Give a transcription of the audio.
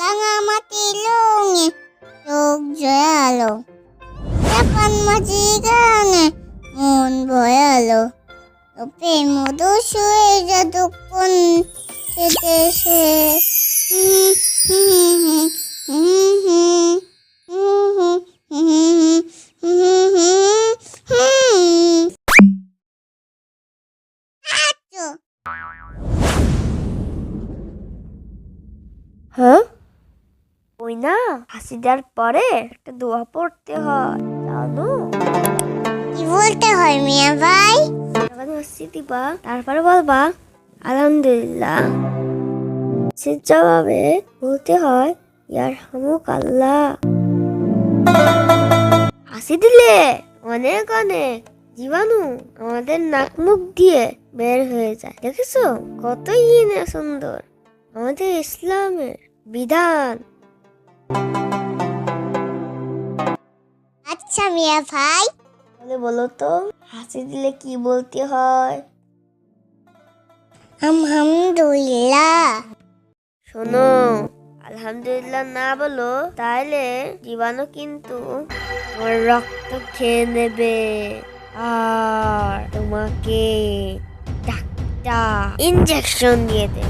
রাঙামাটি লুঙে চোখ জয়ালো জাপান মাঝি গানে মন ভয়ালো তোপে মধু শুয়ে যতক্ষণ সে দেশে ওই না? হাসি দেওয়ার পরে একটা দোয়া পড়তে হয় জানো? কি বলতে হয় মিয়া ভাই? যখন হাসি দিবা। তারপরে বলবা আলহামদুলিল্লাহ। সে জবাবে বলতে হয় ইয়ার হামুক আল্লাহ। হাসি দিলে অনেক অনেক জীবাণু আমাদের নাক মুখ দিয়ে বের হয়ে যায়। দেখেছ? কতই না সুন্দর। আমাদের ইসলামের বিধান। আচ্ছা মিয়া ভাই। তাহলে বলো তো হাসি দিলে কি বলতে হয়? আলহামদুলিল্লাহ। শোনো আলহামদুলিল্লাহ না বলো তাহলে জীবাণু কিন্তু তোমার রক্ত খেয়ে নেবে। আর তোমাকে ডাক্তার ইনজেকশন দিয়ে দেবে।